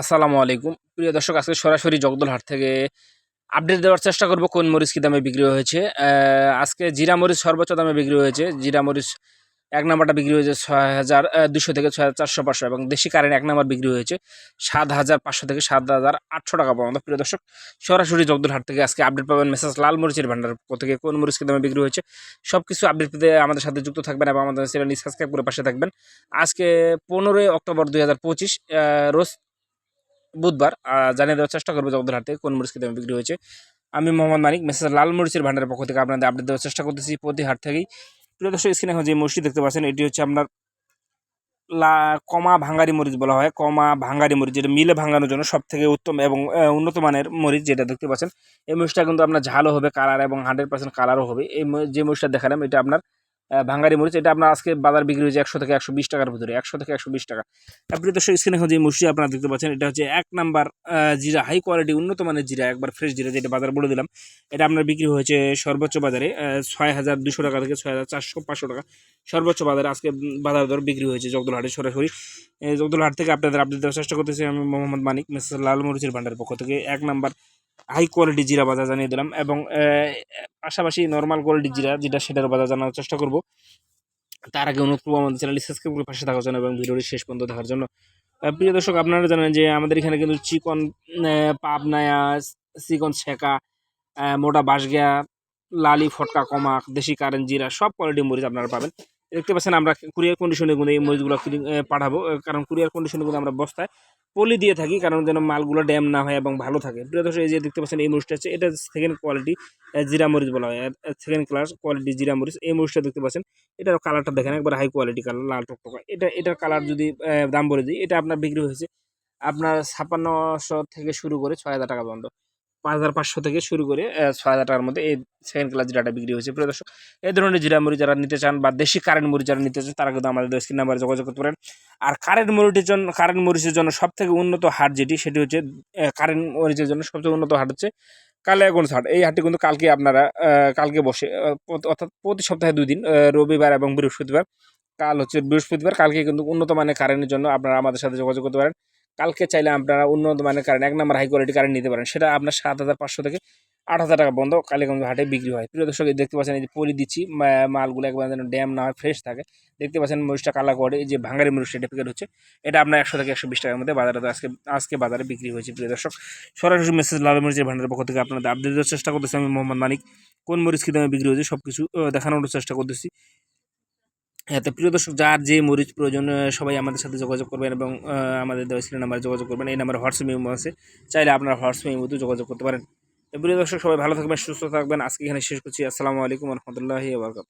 আসসালামু আলাইকুম। প্রিয় দর্শক, আজকে সরাসরি জগদলহাট থেকে আপডেট দেওয়ার চেষ্টা করব কোন মরিচ কি দামে বিক্রি হয়েছে। আজকে জিরা মরিচ সর্বোচ্চ দামে বিক্রি হয়েছে। জিরা মরিচ এক নাম্বারটা বিক্রি হয়েছে ছয় হাজার দুশো থেকে ছয় হাজার চারশো পাঁচশো এবং দেশি কারেন্ট এক নাম্বার বিক্রি হয়েছে সাত হাজার পাঁচশো থেকে সাত হাজার আটশো টাকা পর্যন্ত। প্রিয় দর্শক, সরাসরি জগদলহাট থেকে আজকে আপডেট পাবেন মেসেজ লাল মরিচের ভান্ডার থেকে কোন মরিচ কি দামে বিক্রি হয়েছে। সব কিছু আপডেট পেতে আমাদের সাথে যুক্ত থাকবেন এবং আমাদের চ্যানেলটি সাবস্ক্রাইব করে পাশে থাকবেন। আজকে পনেরোই অক্টোবর দুই হাজার পঁচিশ রোজ বুধবার জানিয়ে দেওয়ার চেষ্টা করব জগদলহাট থেকে কোন মরিচ দামে বিক্রি হয়েছে। আমি মোহাম্মদ মানিক মেসেজ লাল মরিচের ভান্ডারের পক্ষ থেকে আপনাদের আপডেট দেওয়ার চেষ্টা করতেছি প্রতি হাট থেকেই। প্রিয় দর্শক স্ক্রিনে এখন যে মরিচটি দেখতে পাচ্ছেন, এটি হচ্ছে আপনার লা, কমা ভাঙ্গারি মরিচ বলা হয়। কমা ভাঙ্গারি মরিচ, যেটা মিলে ভাঙানোর জন্য সব থেকে উত্তম এবং উন্নত মানের মরিচ যেটা দেখতে পাচ্ছেন। এই মরিচটা কিন্তু আপনার ঝালও হবে কালার এবং হান্ড্রেড পার্সেন্ট কালারও হবে। এই যে মরিচটা দেখালাম, এটা আপনার ভাঙ্গারি মরিচ, এটা আপনার আজকে বাজার বিক্রি হয়েছে একশো থেকে একশো বিশ টাকার ভিতরে, একশো থেকে একশো বিশ টাকা। আপনি দর্শক স্ক্রিনে এখন যে মরিচটি আপনারা দেখতে পাচ্ছেন, এটা হচ্ছে এক নাম্বার জিরা হাই কোয়ালিটি উন্নত মানের জিরা, একবার ফ্রেশ জিরা যেটা বাজার বলে দিলাম। এটা আপনার বিক্রি হয়েছে সর্বোচ্চ বাজারে ছয় হাজার দুশো টাকা থেকে ছয় হাজার চারশো পাঁচশো টাকা। সর্বোচ্চ বাজারে আজকে বাজার দর বিক্রি হয়েছে জগদলহাটে সরাসরি। জগদলহাট থেকে আপনাদের আপডেট দেওয়ার চেষ্টা করতেছি আমি মোহাম্মদ মানিক মেসেজ লাল মরিচের ভান্ডারের পক্ষ থেকে। এক নাম্বার হাই কোয়ালিটি জিরা বাজার জানিয়ে দিলাম এবং পাশাপাশি নর্মাল কোয়ালিটি জিরা যেটা সেটার বাজার জানার চেষ্টা করব। তার আগে অনুরোধ করব আমাদের চ্যানেলটি সাবস্ক্রাইব করে পাশে থাকার জন্য এবং ভিডিওটি শেষ পর্যন্ত দেখার জন্য। প্রিয় দর্শক, আপনারা জানেন যে আমাদের এখানে কিন্তু চিকন পাবনায়া চিকন ছেঁকা মোটা বাঁশগিয়া, লালি, ফটকা, কমাক, দেশি কারেন্ট জিরা সব কোয়ালিটির মরিচ আপনারা পাবেন। দেখতে পাচ্ছেন আমরা কুরিয়ার কন্ডিশনে কিন্তু এই মরিচগুলো পাঠাবো। কারণ কুরিয়ার কন্ডিশনে কিন্তু আমরা বস্তায় পলি দিয়ে থাকি, কারণ যেন মালগুলো ড্যাম না হয় এবং ভালো থাকে। প্রিয় দর্শক, এই যে দেখতে পাচ্ছেন এই মরিচটা আছে এটা সেকেন্ড কোয়ালিটি জিরা মরিচ বলা হয়। সেকেন্ড ক্লাস কোয়ালিটি জিরা মরিচ। এই মরিচটা দেখতে পাচ্ছেন এটার কালারটা দেখেন, একবার হাই কোয়ালিটি কালার লাল টকটকা। এটা এটার কালার যদি দাম বলে দিই, এটা আপনার বিক্রি হয়েছে আপনার ছাপ্পান্নশো থেকে শুরু করে ছয় হাজার টাকা পর্যন্ত। পাঁচ হাজার পাঁচশো থেকে শুরু করে ছয় হাজার টাকার মধ্যে এই সেকেন্ড ক্লাস জিরাটা বিক্রি হয়েছে। প্রিয় দর্শক, এই ধরনের জিরা মুড়ি যারা নিতে চান বা দেশি কারেন্ট মুড়ি যারা নিতে চান, তারা কিন্তু আমাদের স্ক্রিন নাম্বারে যোগাযোগ করতে পারেন। আর কারেন্ট মুড়িটির জন্য কারেন্ট মরিচের জন্য সব থেকে উন্নত হাট যেটি, সেটি হচ্ছে কারেন্ট মরিচের জন্য সবচেয়ে উন্নত হাট হচ্ছে কালিয়াগঞ্জ হাট। এই হাটটি কিন্তু কালকে আপনারা কালকে বসে অর্থাৎ প্রতি সপ্তাহে দুই দিন রবিবার এবং বৃহস্পতিবার, কাল হচ্ছে বৃহস্পতিবার। কালকে কিন্তু উন্নত মানের কারেন্টের জন্য আপনারা আমাদের সাথে যোগাযোগ করতে পারেন। কালকে চাইলে আপনারা উন্নত মানের কারেন্ট এক নম্বর হাই কোয়ালিটি কারেন্ট নিতে পারেন। সেটা আপনার সাত হাজার পাঁচশো থেকে আট হাজার টাকা বন্ধ কালীগঞ্জ হাটে বিক্রি হয়। প্রিয় দর্শক দেখতে পাচ্ছেন এই যে পলি দিচ্ছি মালগুলো একবার যেন ড্যাম না হয় ফ্রেশ থাকে। দেখতে পাচ্ছেন মরিচটা কালা করে এই যে ভাঙ্গারি মরিচ সেটা প্যাকেট হচ্ছে, এটা আপনার একশো থেকে একশো বিশ টাকার মধ্যে বাজারে আজকে আজকে বাজারে বিক্রি হয়েছে, প্রিয় দর্শক। সরাসরি মেসেজ লাল মরিচের ভান্ডারের পক্ষ থেকে আপনাদের আপডেট দেওয়ার চেষ্টা করতেছি। আমি মোহাম্মদ মানিক, কোন মরিচ কী দামে বিক্রি হয়েছে সব কিছু দেখানোর চেষ্টা করতেছি। তো প্রিয় দর্শক, যার যে মরিচ প্রয়োজন সবাই আমাদের সাথে যোগাযোগ করবেন এবং আমাদের দেওয়া নাম্বারে যোগাযোগ করবেন। এই নাম্বারে হোয়াটসঅ্যাপ মেমো আছে। চাইলে আপনারা হোয়াটসঅ্যাপ ইমোতেও যোগাযোগ করতে পারেন। প্রিয় দর্শক, সবাই ভালো থাকবেন, সুস্থ থাকবেন। আজকে এখানে শেষ করছি। আসসালামু আলাইকুম রহমতুল্লাহি আবরকাত